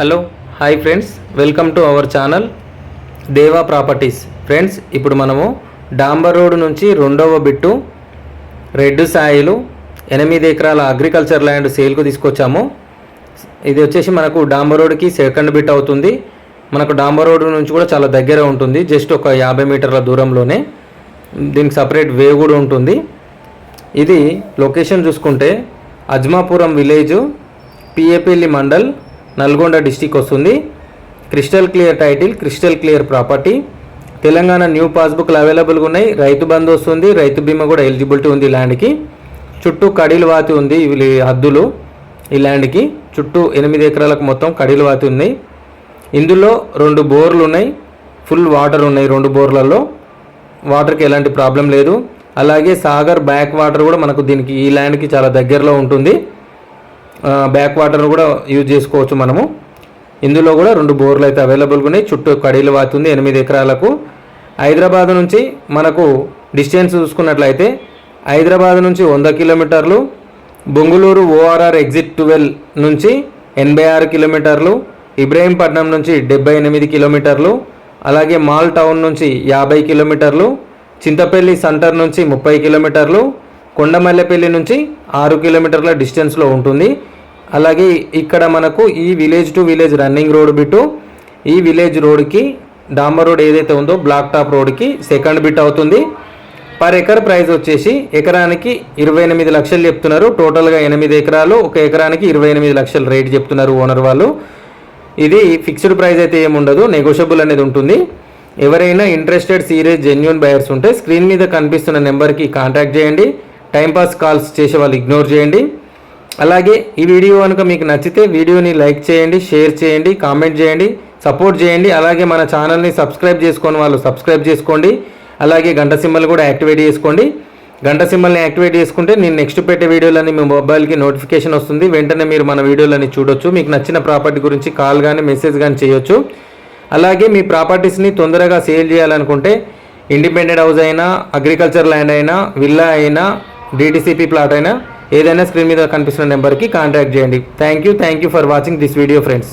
Hello hi friends welcome to our channel Deva properties. Friends ఇప్పుడు మనము డాంబర్ road నుంచి రెండవ బిట్టు రెడ్ సాయిలు ఎనిమిది ఎకరాల అగ్రికల్చర్ ల్యాండ్ సేల్కు తీసుకొచ్చాము. ఇది వచ్చేసి మనకు డాంబర్ రోడ్కి సెకండ్ బిట్ అవుతుంది. మనకు డాంబర్ రోడ్ నుంచి కూడా చాలా దగ్గర ఉంటుంది జస్ట్ ఒక యాభై మీటర్ల దూరంలోనే. దీనికి సపరేట్ వే కూడా ఉంటుంది. ఇది లొకేషన్ చూసుకుంటే అజ్మాపురం విలేజ్ పిఏపల్లి మండల్ నల్గొండ డిస్టిక్ వస్తుంది. Crystal clear title crystal clear property. Telangana new పాస్బుక్లు అవైలబుల్గా ఉన్నాయి. రైతు బంధు వస్తుంది. రైతు బీమా కూడా ఎలిజిబిలిటీ ఉంది ఈ ల్యాండ్కి. చుట్టూ కడీలు వాతి ఉంది ఇవి హద్దులు ఈ ల్యాండ్కి. చుట్టూ ఎనిమిది ఎకరాలకు మొత్తం కడీలు వాతి ఉన్నాయి. ఇందులో రెండు బోర్లు ఉన్నాయి. ఫుల్ వాటర్ ఉన్నాయి రెండు బోర్లలో. వాటర్కి ఎలాంటి ప్రాబ్లం లేదు. అలాగే సాగర్ బ్యాక్ వాటర్ కూడా మనకు దీనికి ఈ ల్యాండ్కి చాలా దగ్గరలో ఉంటుంది. బ్యాక్ వాటర్ కూడా యూజ్ చేసుకోవచ్చు మనము. ఇందులో కూడా రెండు బోర్లు అయితే అవైలబుల్గా ఉన్నాయి చుట్టూ కడీలు వాతుంది ఎనిమిది ఎకరాలకు. హైదరాబాద్ నుంచి మనకు డిస్టెన్స్ చూసుకున్నట్లయితే హైదరాబాద్ నుంచి వంద కిలోమీటర్లు బొంగుళూరు ఓఆర్ఆర్ ఎగ్జిట్ ట్వెల్వ్ నుంచి ఎనభై ఆరు కిలోమీటర్లు ఇబ్రహీంపట్నం నుంచి డెబ్బై ఎనిమిది కిలోమీటర్లు అలాగే మాల్ టౌన్ నుంచి యాభై కిలోమీటర్లు చింతపల్లి సెంటర్ నుంచి ముప్పై కిలోమీటర్లు కొండమల్లెపల్లి నుంచి ఆరు కిలోమీటర్ల డిస్టెన్స్లో ఉంటుంది. అలాగే ఇక్కడ మనకు ఈ village to village running road bit ఈ విలేజ్ రోడ్కి డాంబర్ రోడ్ ఏదైతే ఉందో బ్లాక్ టాప్ రోడ్కి సెకండ్ బిట్ అవుతుంది. పర్ ఎకర్ ప్రైస్ వచ్చేసి ఎకరానికి ఇరవై ఎనిమిది లక్షలు చెప్తున్నారు. టోటల్గా ఎనిమిది ఎకరాలు ఒక ఎకరానికి ఇరవై ఎనిమిది లక్షల రేట్ చెప్తున్నారు ఓనర్ వాళ్ళు. ఇది ఫిక్స్డ్ ప్రైస్ అయితే ఏముండదు నెగోషియబుల్ అనేది ఉంటుంది. ఎవరైనా ఇంట్రెస్టెడ్ సీరియస్ జెన్యున్ బయర్స్ ఉంటే స్క్రీన్ మీద కనిపిస్తున్న నెంబర్కి కాంటాక్ట్ చేయండి. టైంపాస్ కాల్స్ చేసే వాళ్ళు ఇగ్నోర్ చేయండి. అలాగే ఈ వీడియో కనుక మీకు నచ్చితే వీడియోని లైక్ చేయండి షేర్ చేయండి కామెంట్ చేయండి సపోర్ట్ చేయండి. అలాగే మన ఛానల్ని సబ్స్క్రైబ్ చేసుకొని వాళ్ళు సబ్స్క్రైబ్ చేసుకోండి. అలాగే గంట సింబల్ కూడా యాక్టివేట్ చేసుకోండి. గంట సింబల్ని యాక్టివేట్ చేసుకుంటే నేను నెక్స్ట్ పెట్టే వీడియోలని మీ మొబైల్కి నోటిఫికేషన్ వస్తుంది. వెంటనే మీరు మన వీడియోలని చూడొచ్చు. మీకు నచ్చిన ప్రాపర్టీ గురించి కాల్ కానీ మెసేజ్ కానీ చేయొచ్చు. అలాగే మీ ప్రాపర్టీస్ని తొందరగా సేల్ చేయాలనుకుంటే ఇండిపెండెంట్ హౌస్ అయినా అగ్రికల్చర్ ల్యాండ్ అయినా విల్లా అయినా డిటిసిపి ప్లాట్ అయినా ఏదైనా స్క్రీన్ మీద కనిపిస్తున్న నెంబర్కి కాంటాక్ట్ చేయండి. Thank you thank you for watching this video friends